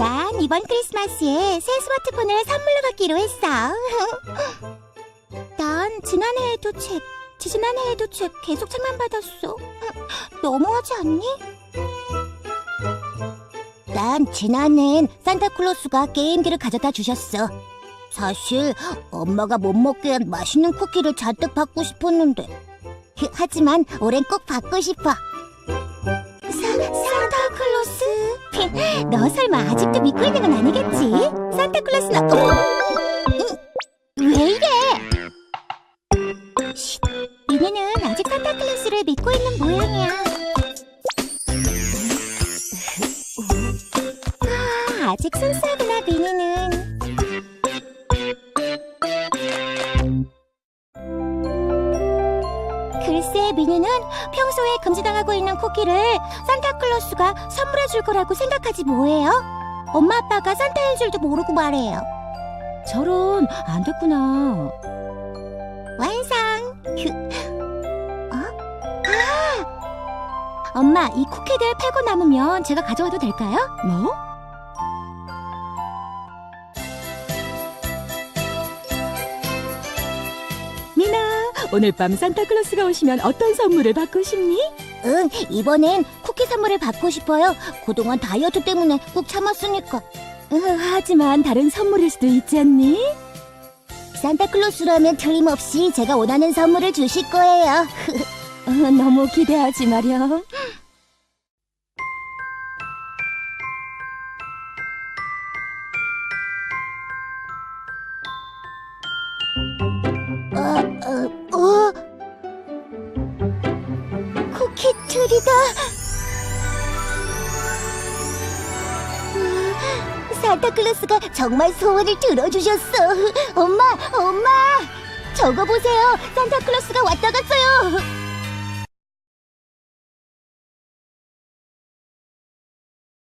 난 이번 크리스마스에 새 스마트폰을 선물로 받기로 했어. 난 지난해에도 책, 지지난해에도 책 계속 책만 받았어. 너무하지 않니? 난 지난해엔 산타클로스가 게임기를 가져다 주셨어. 사실 엄마가 못 먹게 한 맛있는 쿠키를 잔뜩 받고 싶었는데 하지만 올해는 꼭 받고 싶어. 사, 산타클로스? 너 설마 아직도 믿고 있는 건 아니겠지? 산타클로스는 어머! 응, 왜 이래? 쉿, 미니는 아직 산타클로스를 믿고 있는 모양이야. 아, 아직 순수하구나, 미니는. 미니는 평소에 금지당하고 있는 쿠키를 산타클로스가 선물해 줄 거라고 생각하지 뭐예요? 엄마 아빠가 산타인 줄도 모르고 말해요. 저런, 안 됐구나. 완성! 그, 어? 아! 엄마, 이 쿠키들 팔고 남으면 제가 가져와도 될까요? 뭐? 미나, 오늘 밤 산타클로스가 오시면 어떤 선물을 받고 싶니? 응, 이번엔 쿠키 선물을 받고 싶어요. 그동안 다이어트 때문에 꾹 참았으니까. 으, 하지만 다른 선물일 수도 있지 않니? 산타클로스라면 틀림없이 제가 원하는 선물을 주실 거예요. 어, 너무 기대하지 마렴. 어, 어, 어? 산타클로스가 정말 소원을 들어주셨어. 엄마, 엄마! 저거 보세요. 산타클로스가 왔다 갔어요.